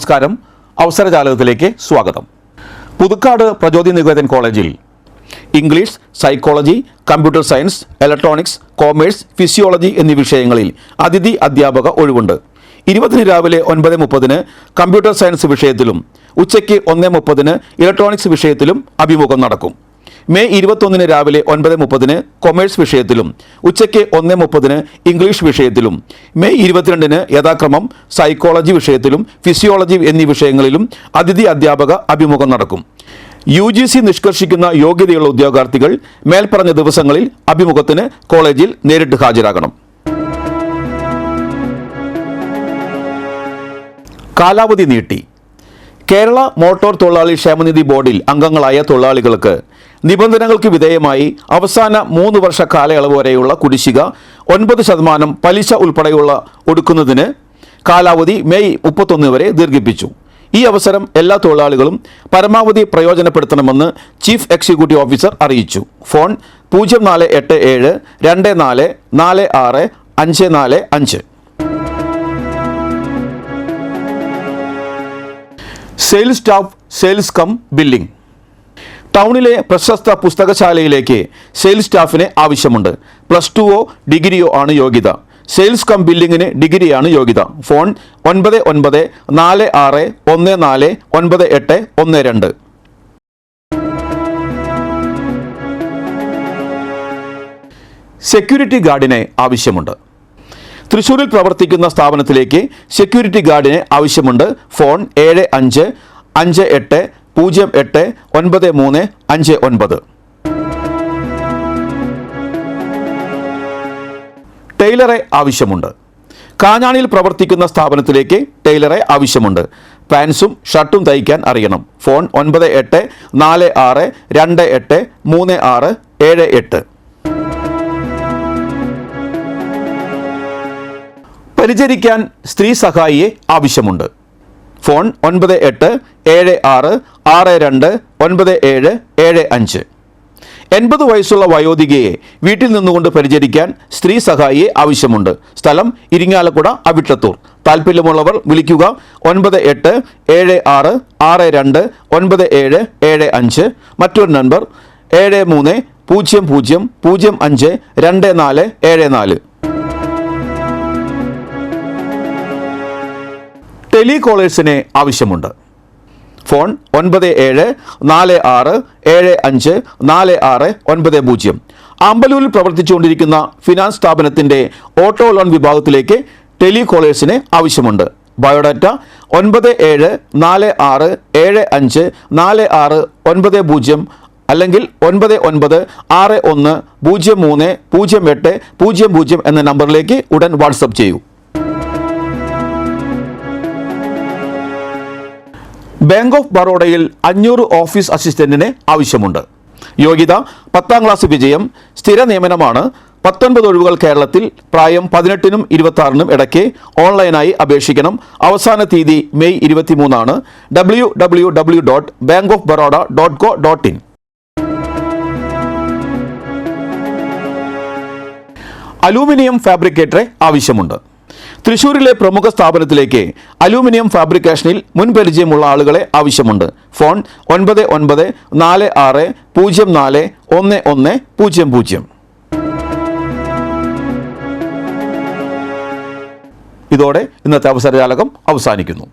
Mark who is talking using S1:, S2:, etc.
S1: നമസ്കാരം. അവസരജാലകത്തിലേക്ക് സ്വാഗതം. പുതുക്കാട് പ്രചോദി നികേതൻ കോളേജിൽ English psychology computer science electronics commerce physiology എന്നീ വിഷയങ്ങളിൽ അതിഥി അധ്യാപക ഒഴിവുണ്ട്. ഇരുപതിന് രാവിലെ ഒൻപത് മുപ്പതിന് കമ്പ്യൂട്ടർ സയൻസ് വിഷയത്തിലും ഉച്ചയ്ക്ക് ഒന്ന് മുപ്പതിന് ഇലക്ട്രോണിക്സ് വിഷയത്തിലും അഭിമുഖം നടക്കും. മെയ് ഇരുപത്തൊന്നിന് രാവിലെ ഒൻപത് മുപ്പതിന് കൊമേഴ്സ് വിഷയത്തിലും ഉച്ചയ്ക്ക് ഒന്ന് മുപ്പതിന് ഇംഗ്ലീഷ് വിഷയത്തിലും മെയ് ഇരുപത്തിരണ്ടിന് യഥാക്രമം സൈക്കോളജി വിഷയത്തിലും ഫിസിയോളജി എന്നീ വിഷയങ്ങളിലും അതിഥി അധ്യാപക അഭിമുഖം നടക്കും. യു ജി സി നിഷ്കർഷിക്കുന്ന യോഗ്യതയുള്ള ഉദ്യോഗാർത്ഥികൾ മേൽപ്പറഞ്ഞ ദിവസങ്ങളിൽ അഭിമുഖത്തിന് കോളേജിൽ നേരിട്ട് ഹാജരാകണം. കാലാവധി നീട്ടി. കേരള മോട്ടോർ തൊഴിലാളി ക്ഷേമനിധി ബോർഡിൽ അംഗങ്ങളായ തൊഴിലാളികൾക്ക് നിബന്ധനകൾക്ക് വിധേയമായി അവസാന മൂന്ന് വർഷ കാലയളവ് വരെയുള്ള കുടിശ്ശിക ഒൻപത് ശതമാനം പലിശ ഉൾപ്പെടെയുള്ള ഒടുക്കുന്നതിന് കാലാവധി മെയ് മുപ്പത്തൊന്ന് വരെ ദീർഘിപ്പിച്ചു. ഈ അവസരം എല്ലാ തൊഴിലാളികളും പരമാവധി പ്രയോജനപ്പെടുത്തണമെന്ന് ചീഫ് എക്സിക്യൂട്ടീവ് ഓഫീസർ അറിയിച്ചു. ഫോൺ പൂജ്യം നാല് എട്ട് ഏഴ് രണ്ട് നാല് നാല് ആറ് അഞ്ച് നാല് അഞ്ച്. Sales staff sales cum billing ടൗണിലെ പ്രശസ്ത പുസ്തകശാലയിലേക്ക് സെയിൽസ് സ്റ്റാഫിന് ആവശ്യമുണ്ട്. പ്ലസ് ടുവോ ഡിഗ്രിയോ ആണ് യോഗ്യത. സെയിൽസ് കം ബില്ലിങ്ങിന് ഡിഗ്രിയാണ് യോഗ്യത. ഫോൺ ഒൻപത് ഒൻപത് നാല് ആറ് ഒന്ന് നാല് ഒൻപത് എട്ട് ഒന്ന് രണ്ട്. സെക്യൂരിറ്റി ഗാർഡിനെ ആവശ്യമുണ്ട്. തൃശ്ശൂരിൽ പ്രവർത്തിക്കുന്ന സ്ഥാപനത്തിലേക്ക് സെക്യൂരിറ്റി ഗാർഡിനെ ആവശ്യമുണ്ട്. ഫോൺ ഏഴ് അഞ്ച് അഞ്ച് എട്ട് പൂജ്യം എട്ട് ഒൻപത് മൂന്ന് അഞ്ച് ഒൻപത്. ടൈലറെ ആവശ്യമുണ്ട്. കാഞ്ഞാണിയിൽ പ്രവർത്തിക്കുന്ന സ്ഥാപനത്തിലേക്ക് ടൈലറെ ആവശ്യമുണ്ട്. പാൻസും ഷർട്ടും തയ്ക്കാൻ അറിയണം. ഫോൺ ഒൻപത് എട്ട് നാല് ആറ് രണ്ട് എട്ട് മൂന്ന് ആറ് ഏഴ് എട്ട്. പരിചരിക്കാൻ സ്ത്രീ സഹായിയെ ആവശ്യമുണ്ട്. ഫോൺ ഒൻപത് എട്ട് ഏഴ് ആറ് ആറ് രണ്ട് ഒൻപത് ഏഴ് ഏഴ് അഞ്ച്. എൺപത് വയസ്സുള്ള വയോധികയെ വീട്ടിൽ നിന്നുകൊണ്ട് പരിചരിക്കാൻ സ്ത്രീ സഹായിയെ ആവശ്യമുണ്ട്. സ്ഥലം ഇരിങ്ങാലക്കുട അവിട്ടത്തൂർ. താല്പര്യമുള്ളവർ വിളിക്കുക ഒൻപത് എട്ട് ഏഴ് ആറ് ആറ് രണ്ട് ഒൻപത് ഏഴ് ഏഴ് അഞ്ച്. മറ്റൊരു നമ്പർ ഏഴ് മൂന്ന് പൂജ്യം പൂജ്യം പൂജ്യം അഞ്ച് രണ്ട് നാല് ഏഴ് നാല്. ടെലികോളേഴ്സിനെ ആവശ്യമുണ്ട്. ഫോൺ ഒൻപത് ഏഴ് നാല് ആറ് ഏഴ് അഞ്ച് നാല് ആറ് ഒൻപത് പൂജ്യം. അമ്പലൂരിൽ പ്രവർത്തിച്ചുകൊണ്ടിരിക്കുന്ന ഫിനാൻസ് സ്ഥാപനത്തിന്റെ ഓട്ടോ ലോൺ വിഭാഗത്തിലേക്ക് ടെലികോളേഴ്സിന് ആവശ്യമുണ്ട്. ബയോഡാറ്റ ഒൻപത് ഏഴ് നാല് ആറ് ഏഴ് അഞ്ച് നാല് ആറ് ഒൻപത് പൂജ്യം അല്ലെങ്കിൽ ഒൻപത് ഒൻപത് ആറ് ഒന്ന് പൂജ്യം മൂന്ന് പൂജ്യം എട്ട് പൂജ്യം പൂജ്യം എന്ന നമ്പറിലേക്ക് ഉടൻ വാട്സപ്പ് ചെയ്യൂ. ബാങ്ക് ഓഫ് ബറോഡയിൽ അഞ്ഞൂറ് ഓഫീസ് അസിസ്റ്റന്റിനെ ആവശ്യമുണ്ട്. യോഗ്യത പത്താം ക്ലാസ് വിജയം സ്ഥിര നിയമനമാണ്. പത്തൊൻപത് ഒഴിവുകൾ കേരളത്തിൽ പ്രായം പതിനെട്ടിനും ഇരുപത്തി ഇടയ്ക്ക് ഓൺലൈനായി അപേക്ഷിക്കണം. അവസാന തീയതി May ഇരുപത്തിമൂന്നാണ്. W W W dot bank of Baroda dot co dot in aluminium ഫാബ്രിക്കേറ്ററെ ആവശ്യമുണ്ട്. തൃശൂരിലെ പ്രമുഖ സ്ഥാപനത്തിലേക്ക് അലൂമിനിയം ഫാബ്രിക്കേഷനിൽ മുൻപരിചയമുള്ള ആളുകളെ ആവശ്യമുണ്ട്. ഫോൺ ഒൻപത് ഒൻപത് നാല് ആറ് പൂജ്യം നാല് ഒന്ന് ഒന്ന് പൂജ്യം പൂജ്യം. ഇതോടെ ഇന്നത്തെ അവസരജാലകം അവസാനിക്കുന്നു.